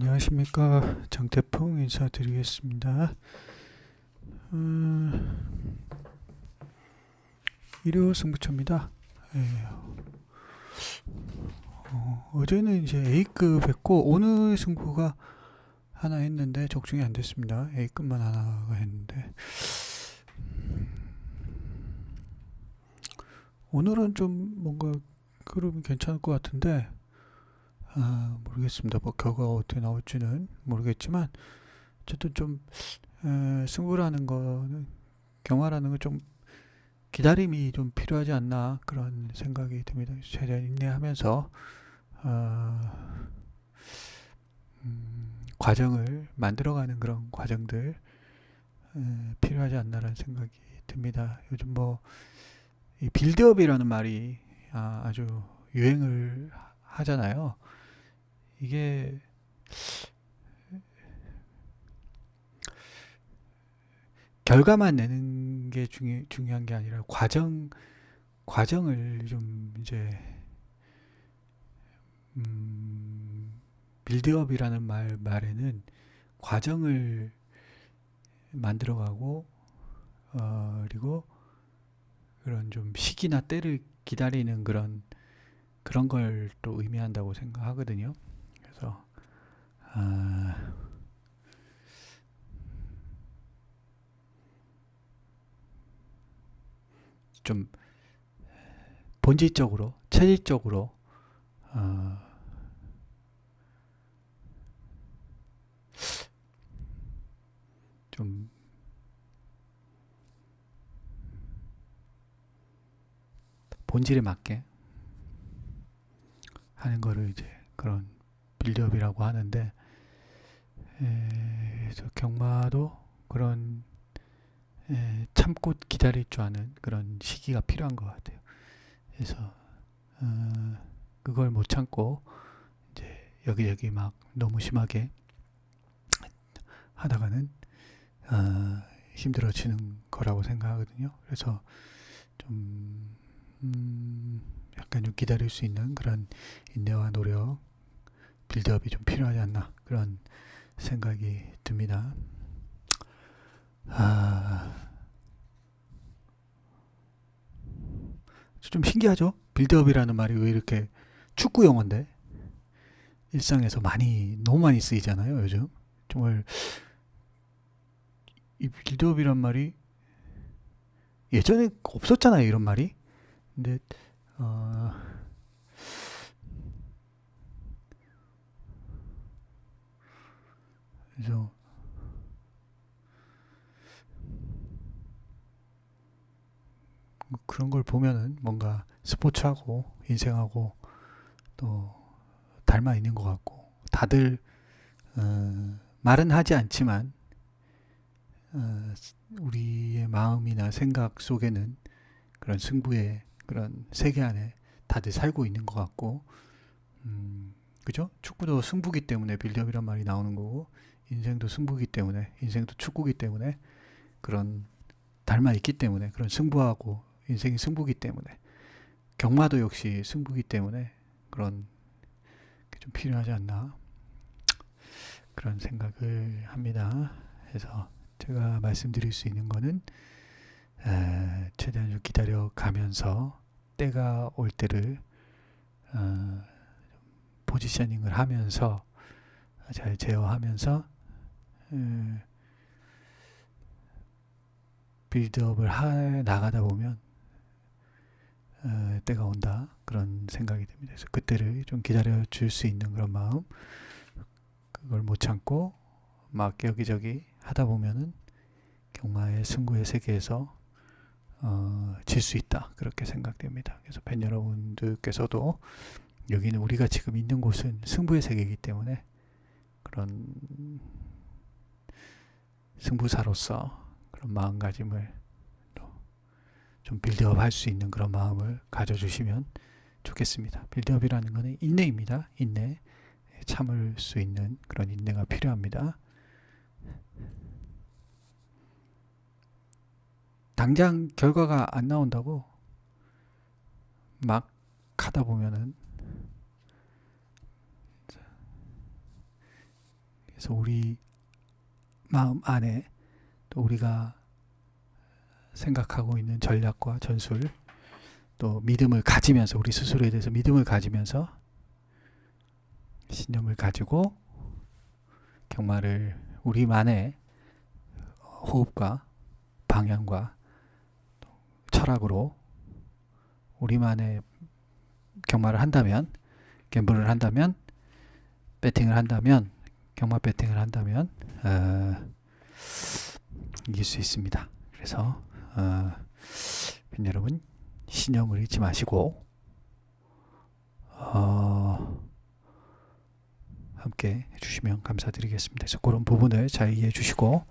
안녕하십니까 장태풍 인사드리겠습니다. 음, 일요 승부처입니다. 예. 어, 어제는 이제 A급 했고 오늘 승부가 하나 했는데 적중이 안 됐습니다. A급만 하나가 했는데 오늘은 좀 뭔가 흐름이 괜찮을 것 같은데 아, 모르겠습니다. 뭐 결과가 어떻게 나올지는 모르겠지만 어쨌든 좀 에, 승부라는 거는 경화라는 건 좀 기다림이 좀 필요하지 않나 그런 생각이 듭니다. 최대한 인내하면서 어, 음, 과정을 만들어가는 그런 과정들 에, 필요하지 않나라는 생각이 듭니다. 요즘 뭐 이 빌드업이라는 말이 아, 아주 유행을 하잖아요. 이게 결과만 내는 게 중요, 중요한 게 아니라 과정 과정을 좀 이제 음, 빌드업이라는 말 말에는 과정을 만들어가고 어, 그리고 그런 좀 시기나 때를 기다리는 그런 그런 걸 또 의미한다고 생각하거든요. 아, 좀 본질적으로 체질적으로 어, 좀 본질에 맞게 하는 거를 이제 그런 빌드업이라고 하는데 에, 경마도 그런 에, 참고 기다릴 줄 아는 그런 시기가 필요한 것 같아요. 그래서 어, 그걸 못 참고 이제 여기저기 막 너무 심하게 하다가는 어, 힘들어지는 거라고 생각하거든요. 그래서 좀 음, 약간 좀 기다릴 수 있는 그런 인내와 노력, 빌드업이 좀 필요하지 않나 그런 생각이 듭니다. 아, 좀 신기하죠? 빌드업이라는 말이 왜 이렇게 축구 용어인데 일상에서 많이 너무 많이 쓰이잖아요. 요즘 정말 이 빌드업이란 말이 예전에 없었잖아요. 이런 말이. 근데 어, 그래서 뭐 그런 걸 보면은 뭔가 스포츠하고 인생하고 또 닮아 있는 것 같고 다들 어, 말은 하지 않지만 어, 우리의 마음이나 생각 속에는 그런 승부의 그런 세계 안에 다들 살고 있는 것 같고 음, 그죠? 축구도 승부기 때문에 빌드업이란 말이 나오는 거고 인생도 승부기 때문에 인생도 축구기 때문에 그런 닮아 있기 때문에 그런 승부하고 인생이 승부기 때문에 경마도 역시 승부기 때문에 그런 게 좀 필요하지 않나 그런 생각을 합니다. 그래서 제가 말씀드릴 수 있는 거는 에, 최대한 좀 기다려 가면서 때가 올 때를 어, 포지셔닝을 하면서 잘 제어하면서 에, 빌드업을 하, 나가다 보면 어, 때가 온다 그런 생각이 듭니다. 그래서 그때를 좀 기다려 줄 수 있는 그런 마음 그걸 못 참고 막 여기저기 하다 보면은 경마의 승부의 세계에서 어, 질 수 있다 그렇게 생각됩니다. 그래서 팬 여러분들께서도 여기는 우리가 지금 있는 곳은 승부의 세계이기 때문에 그런 승부사로서 그런 마음가짐을 좀 빌드업 할 수 있는 그런 마음을 가져주시면 좋겠습니다. 빌드업이라는 것은 인내입니다. 인내. 참을 수 있는 그런 인내가 필요합니다. 당장 결과가 안 나온다고 막 가다 보면은 그래서 우리 마음 안에 또 우리가 생각하고 있는 전략과 전술 또 믿음을 가지면서 우리 스스로에 대해서 믿음을 가지면서 신념을 가지고 경마를 우리만의 호흡과 방향과 철학으로 우리만의 경마를 한다면 갬블을 한다면 배팅을 한다면 경마 배팅을 한다면 어, 이길 수 있습니다. 그래서 어, 팬 여러분 신념을 잃지 마시고 어, 함께 해주시면 감사드리겠습니다. 그래서 그런 부분을 잘 이해해 주시고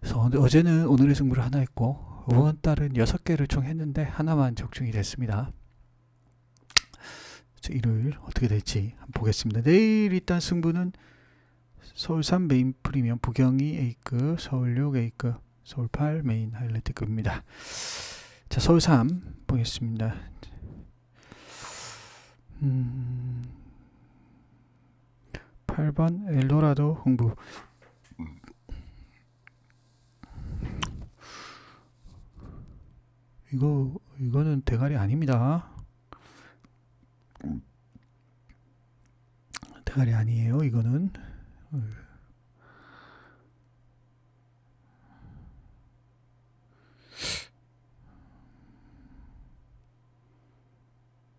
그래서 어제는 오늘의 승부를 하나 했고 이번 달은 여섯 개를 총 했는데 하나만 적중이 됐습니다. 일요일 어떻게 될지 한번 보겠습니다. 내일 일단 승부는 서울 3 메인 프리미엄 부경이 A급 서울 6 A급 서울 8 메인 하이라이트급입니다. 자 서울 3 보겠습니다. 음, 8번 엘도라도 홍부 이거 이거는 대가리 아닙니다. 대가리 아니에요. 이거는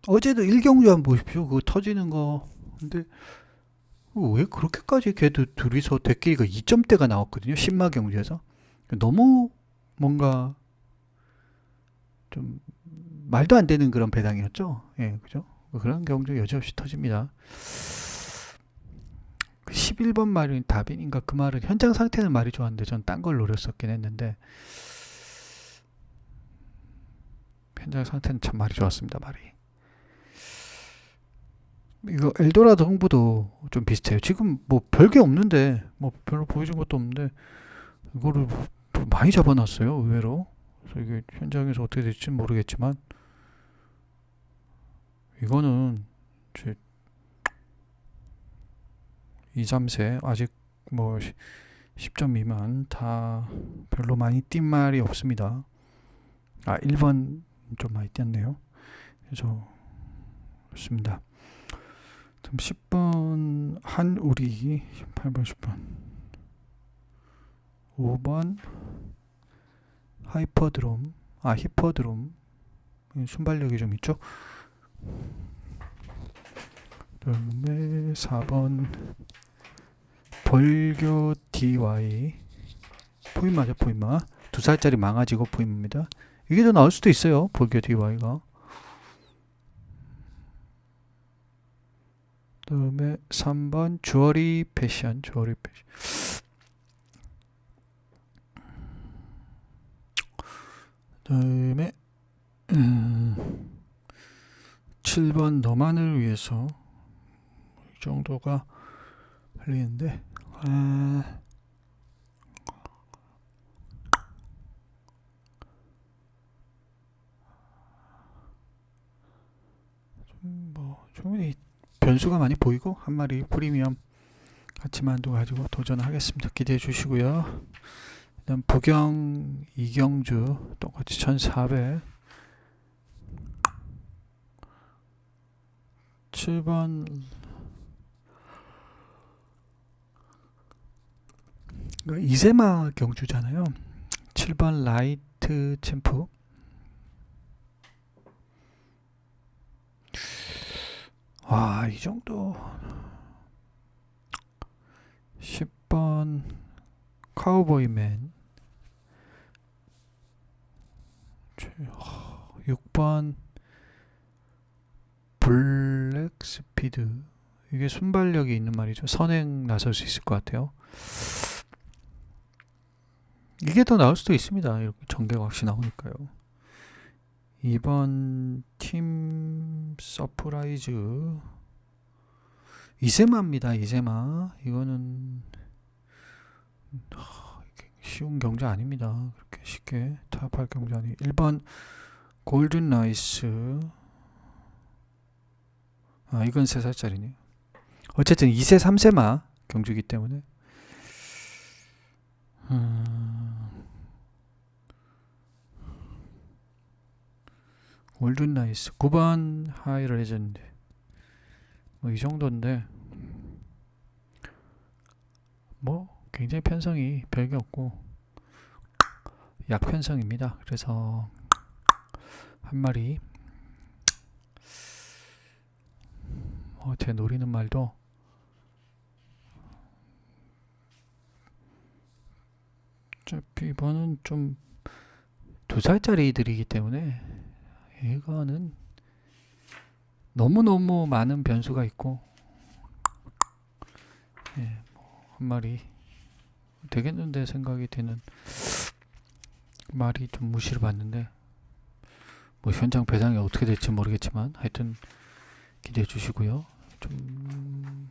어제도 일경주 한번 보십시오. 그거 터지는 거. 근데 왜 그렇게까지 걔도 둘이서 대끼리가 2점대가 나왔거든요. 신마 경주에서. 너무 뭔가 좀 말도 안 되는 그런 배당이었죠. 예, 그죠? 그런 경주 여지없이 터집니다. 11번 말이 답인인가 그 말은 현장 상태는 말이 좋았는데 전 딴 걸 노렸었긴 했는데 현장 상태는 참 말이 좋았습니다. 말이. 이거 엘도라도 홍보도 좀 비슷해요. 지금 뭐 별게 없는데 뭐 별로 보여준 것도 없는데 이거를 뭐 많이 잡아놨어요. 의외로. 그래서 이게 현장에서 어떻게 될지 는 모르겠지만 이거는 제 2, 3세 아직 뭐 10점 미만 다 별로 많이 뛴 말이 없습니다. 아 1번 좀 많이 뛰었네요. 그래서 좋습니다. 그럼 10번 한우리 8번 10번 5번 하이퍼드롬 아 히퍼드롬 순발력이 좀 있죠 그다음에 4번 벌교 DY 포인마죠 포인마. 두 살짜리 망아지고 포인마입니다. 이게 더 나올 수도 있어요 벌교 DY가. 그다음에 3번 주어리 패션 주어리 패션. 그다음에 음, 7번 너만을 위해서 이 정도가 걸리는데 아, 좀뭐 충분히 변수가 많이 보이고 한 마리 프리미엄 가치만두 가지고 도전하겠습니다. 기대해 주시고요. 그다음 부경 이경주 똑같이 1400 7번 이세마 경주잖아요. 7번 라이트 챔프 와, 이 정도 10번 카우보이맨 6번 블랙 스피드 이게 순발력이 있는 말이죠. 선행 나설 수 있을 것 같아요. 이게 더 나올 수도 있습니다. 이렇게 전개가 없이 나오니까요. 2번 팀 서프라이즈 이세마입니다. 이세마 이거는 쉬운 경제 아닙니다. 그렇게 쉽게 타협할 경제 아니. 1번 골든 나이스 아 이건 3살짜리네요. 어쨌든 2세 3세마 경주이기 때문에 음, 올든 나이스. 9번 하이 레전드 뭐 이 정도인데. 뭐 굉장히 편성이 별게 없고 약편성입니다. 그래서 한 마리. 어, 제 노리는 말도 어차피 이번은 좀 두 살짜리들이기 때문에 이거는 너무너무 많은 변수가 있고 예, 뭐한 마리 되겠는데 생각이 드는 말이 좀 무시를 받는데 뭐 현장 배당이 어떻게 될지 모르겠지만 하여튼 기대해 주시고요. 좀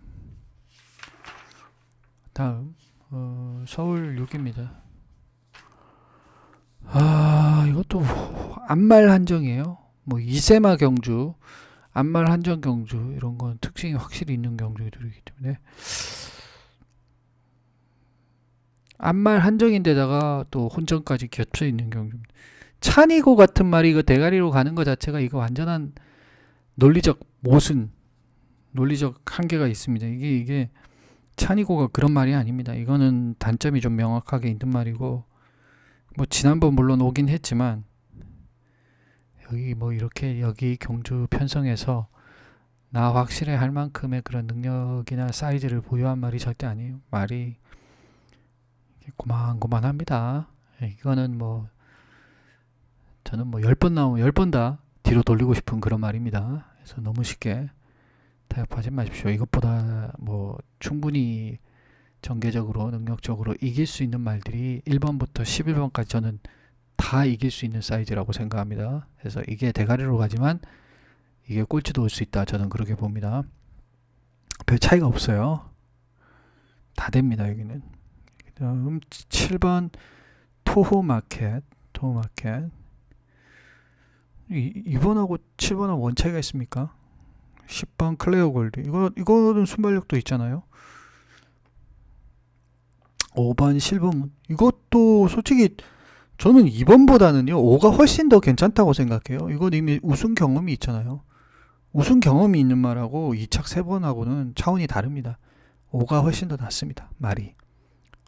다음 어, 서울 6입니다. 아 이것도 안말 한정이에요. 뭐 이세마 경주, 안말 한정 경주 이런 건 특징이 확실히 있는 경주들이기 때문에 안말 한정인데다가 또 혼전까지 겹쳐 있는 경주입니다. 찬이고 같은 말이 그 대가리로 가는 것 자체가 이거 완전한 논리적 모순, 논리적 한계가 있습니다. 이게 이게 찬이고가 그런 말이 아닙니다. 이거는 단점이 좀 명확하게 있는 말이고 뭐 지난번 물론 오긴 했지만 여기 뭐 이렇게 여기 경주 편성에서 나 확실해 할 만큼의 그런 능력이나 사이즈를 보유한 말이 절대 아니에요. 말이 고만고만합니다. 예, 이거는 뭐 저는 뭐 10번 나오면 10번 다 뒤로 돌리고 싶은 그런 말입니다. 그래서 너무 쉽게 타협하지 마십시오. 이것보다 뭐 충분히 전개적으로 능력적으로 이길 수 있는 말들이 1번부터 11번까지 저는 다 이길 수 있는 사이즈라고 생각합니다. 그래서 이게 대가리로 가지만 이게 꼴찌도 올 수 있다. 저는 그렇게 봅니다. 별 차이가 없어요. 다 됩니다. 여기는. 다음 7번 토호 마켓. 토호 마켓. 이, 2번하고 7번은 원 차이가 있습니까? 10번 클레어 골드. 이거 이거는 순발력도 있잖아요. 5번 실버문. 이것도 솔직히 저는 2번보다는요. 5가 훨씬 더 괜찮다고 생각해요. 이건 이미 우승 경험이 있잖아요. 우승 경험이 있는 말하고 2착 3번하고는 차원이 다릅니다. 5가 훨씬 더 낫습니다. 말이.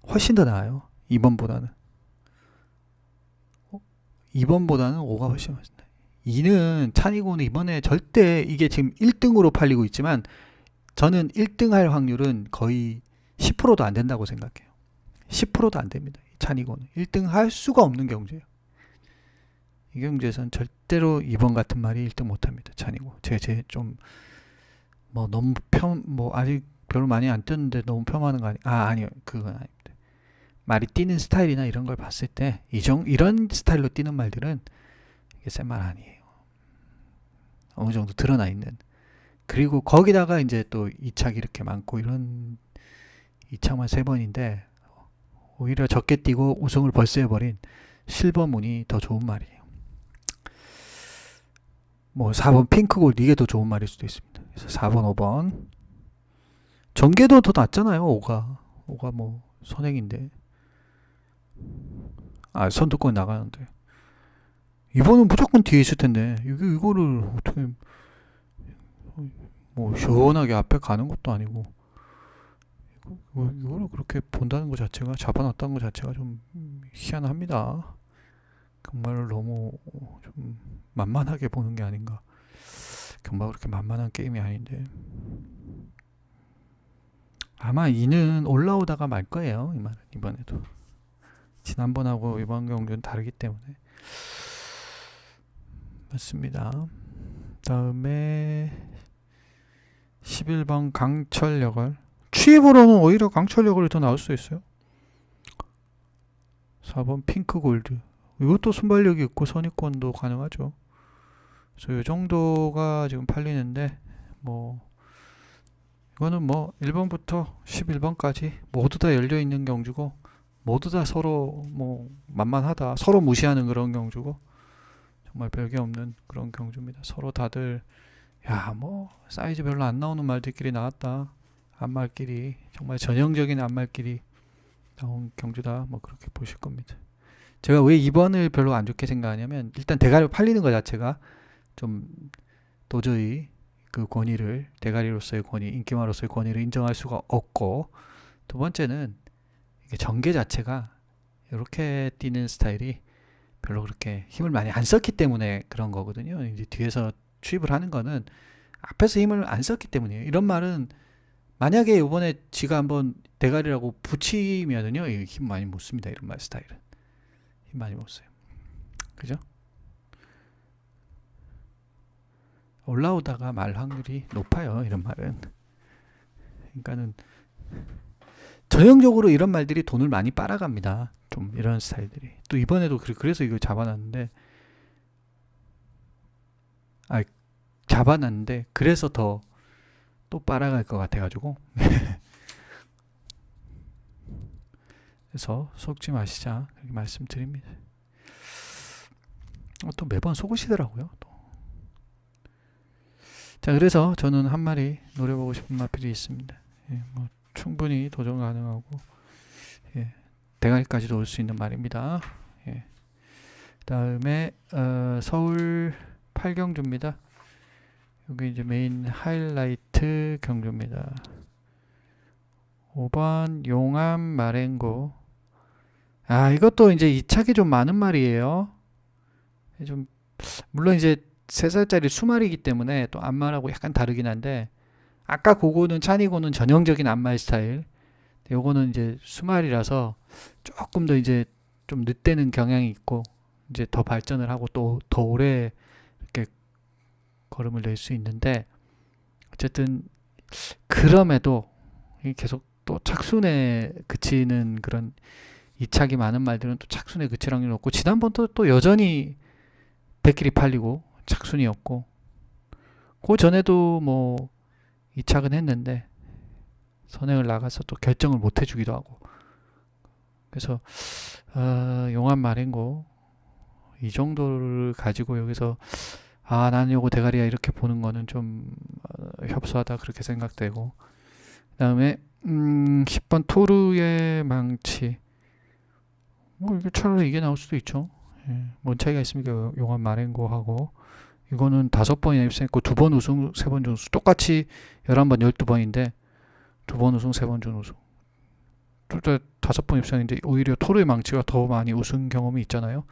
훨씬 더 나아요. 2번보다는. 2번보다는 5가 훨씬 훨씬 2는 찬이고는 이번에 절대 이게 지금 1등으로 팔리고 있지만 저는 1등 할 확률은 거의 10%도 안 된다고 생각해요. 10%도 안 됩니다. 찬이고는 1등 할 수가 없는 경제예요. 이 경제에서는 절대로 2번 같은 말이 1등 못 합니다. 찬이고. 제제좀 뭐 너무 펴뭐 아직 별로 많이 안 뛰었는데 너무 폄하하는 거 아니 아 아니요. 그건 아닙니다. 말이 뛰는 스타일이나 이런 걸 봤을 때 이정 이런 스타일로 뛰는 말들은 이게 센 말 아니에요. 어느 정도 드러나 있는. 그리고 거기다가 이제 또 2착이 이렇게 많고 이런 2착만 세 번인데 오히려 적게 뛰고 우승을 벌써 해버린 실버문이 더 좋은 말이에요. 뭐 4번 핑크골 이게 더 좋은 말일 수도 있습니다. 그래서 4번, 5번 전개도 더 낫잖아요. 5가 5가 뭐 선행인데 아 선두권 나가는데 이번은 무조건 뒤에 있을 텐데 이게 이거를 어떻게 뭐 시원하게 앞에 가는 것도 아니고 이거, 이거를 그렇게 본다는 것 자체가 잡아놨다는 것 자체가 좀 희한합니다. 경마를 너무 좀 만만하게 보는 게 아닌가. 경마가 그렇게 만만한 게임이 아닌데 아마 이는 올라오다가 말 거예요. 이만 이번에도 지난번하고 이번 경주는 다르기 때문에 맞습니다. 다음에 11번 강철 역을 취입으로는 오히려 강철역을 더 나올 수 있어요. 4번 핑크 골드. 이것도 순발력이 있고 선입권도 가능하죠. 그래서 이 정도가 지금 팔리는데 뭐 이거는 뭐 1번부터 11번까지 모두 다 열려 있는 경주고 모두 다 서로 뭐 만만하다 서로 무시하는 그런 경주고 정말 별게 없는 그런 경주입니다. 서로 다들 야 뭐 사이즈 별로 안 나오는 말들끼리 나왔다 안말길이 정말 전형적인 안말길이 나온 경주다 뭐 그렇게 보실 겁니다. 제가 왜 2번을 별로 안 좋게 생각하냐면 일단 대가리 팔리는 것 자체가 좀 도저히 그 권위를 대가리로서의 권위, 인기마로서의 권위를 인정할 수가 없고 두 번째는 이게 전개 자체가 이렇게 뛰는 스타일이 별로 그렇게 힘을 많이 안 썼기 때문에 그런 거거든요. 이제 뒤에서 추입을 하는 거는 앞에서 힘을 안 썼기 때문이에요. 이런 말은 만약에 이번에 지가 한번 대가리라고 붙이면은요, 이힘 많이 못 씁니다. 이런 말 스타일은 힘 많이 못 써요. 그죠? 올라오다가 말 확률이 높아요. 이런 말은. 그러니까는 전형적으로 이런 말들이 돈을 많이 빨아갑니다. 좀 이런 스타일들이. 또 이번에도 그래- 그래서 이거 잡아놨는데, 아 잡아놨는데 그래서 더 또 빨아갈 것 같아가지고. 그래서 속지 마시자 그렇게 말씀드립니다. 어, 또 매번 속으시더라고요. 또. 자 그래서 저는 한 마리 노려보고 싶은 마필이 있습니다. 예, 뭐 충분히 도전 가능하고 예, 대가리까지도 올 수 있는 말입니다. 예. 다음에 어, 서울 8경주입니다. 여기 이제 메인 하이라이트 경주입니다. 5번 용암 마랭고 아 이것도 이제 이착이 좀 많은 말이에요. 좀 물론 이제 3살짜리 수말이기 때문에 또 안말하고 약간 다르긴 한데 아까 그거는 찬이고는 전형적인 안말 스타일 요거는 이제 수말이라서 조금 더 이제 좀 늦대는 경향이 있고 이제 더 발전을 하고 또 더 오래 걸음을 낼 수 있는데 어쨌든 그럼에도 계속 또 착순에 그치는 그런 이착이 많은 말들은 또 착순에 그칠 확률이 높고 지난번도 또 여전히 백길이 팔리고 착순이 없고 그 전에도 뭐 이착은 했는데 선행을 나가서 또 결정을 못 해주기도 하고 그래서 어, 용암 말인고 이 정도를 가지고 여기서 아 나는 요거 대가리야 이렇게 보는 거는 좀 어, 협소하다 그렇게 생각되고. 그다음에 음 10번 토르의 망치. 뭐 이게 차라리 이게 나올 수도 있죠. 예, 뭔 차이가 있습니까? 용암 마랭고하고. 이거는 다섯 번이나 입상했고 두 번 우승 세 번 준우승. 똑같이 11번 12번인데 두 번 우승 세 번 준우승. 둘다 다섯 번 입상인데 오히려 토르의 망치가 더 많이 우승 경험이 있잖아요.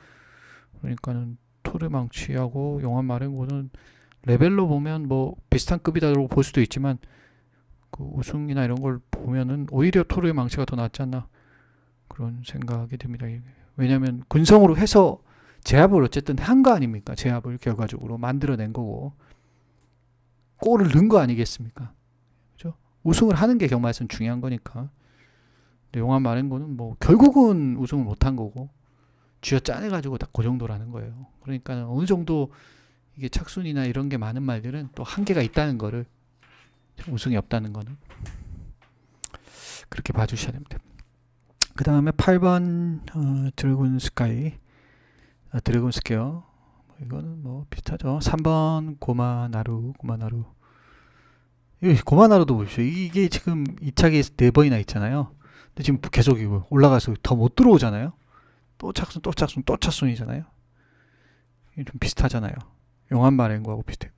그러니까는 토르 망치하고 용암 마랭고는 레벨로 보면 뭐 비슷한 급이다라고 볼 수도 있지만 그 우승이나 이런 걸 보면은 오히려 토르의 망치가 더 낫지 않나 그런 생각이 듭니다. 왜냐하면 근성으로 해서 제압을 어쨌든 한 거 아닙니까? 제압을 결과적으로 만들어낸 거고 골을 넣은 거 아니겠습니까? 그죠? 우승을 하는 게 경마에서는 중요한 거니까. 용암 마랭고는 뭐 결국은 우승을 못한 거고 쥐어 짜내가지고 딱 그 정도라는 거예요. 그러니까 어느 정도 이게 착순이나 이런 게 많은 말들은 또 한계가 있다는 거를 우승이 없다는 거는 그렇게 봐주셔야 됩니다. 그 다음에 8번 어, 드래곤 스카이 아, 드래곤 스퀘어 뭐 이거는 뭐 비슷하죠. 3번 고마나루 고마나루 이 고마나루도 보십시오. 이게 지금 이 차기 네 번이나 있잖아요. 근데 지금 계속 이거 올라가서 더 못 들어오잖아요. 또 착순 또 착순 또 착순이잖아요. 좀 비슷하잖아요. 용암 마랭고하고 비슷해요.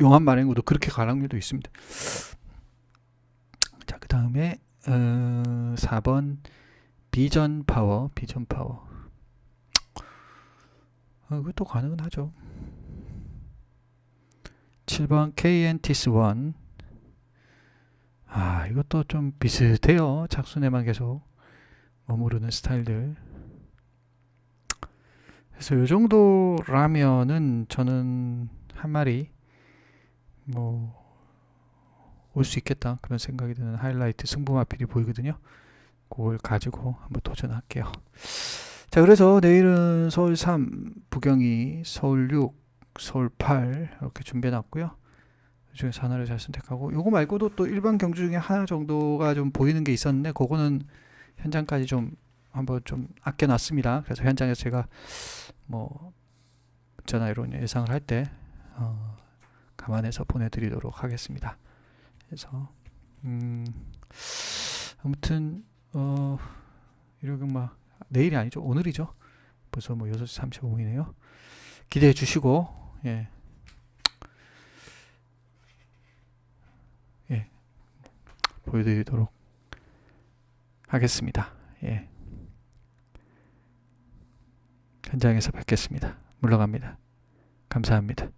용암 마랭고도 그렇게 갈 확률도 있습니다. 자, 그 다음에 어, 4번 비전 파워, 비전 파워. 어, 그것도 가능은 하죠. 7번 KNTS 1. 아, 이것도 좀 비슷해요. 착순에만 계속 머무르는 스타일들. 그래서 이 정도라면은 저는 한 마리 뭐 올 수 있겠다 그런 생각이 드는 하이라이트 승부마필이 보이거든요. 그걸 가지고 한번 도전할게요. 자 그래서 내일은 서울 3, 부경이 서울 6, 서울 8 이렇게 준비해놨고요. 그중에서 하나를 잘 선택하고 요거 말고도 또 일반 경주 중에 하나 정도가 좀 보이는 게 있었는데 그거는 현장까지 좀 한번 좀 아껴놨습니다. 그래서 현장에서 제가 뭐 문자나 이런 예상을 할때 어, 감안해서 보내드리도록 하겠습니다. 그래서 음, 아무튼 어 이렇게 막 내일이 아니죠 오늘이죠 벌써 뭐 6시 35분이네요 기대해 주시고 예. 예. 보여드리도록 하겠습니다. 예. 현장에서 뵙겠습니다. 물러갑니다. 감사합니다.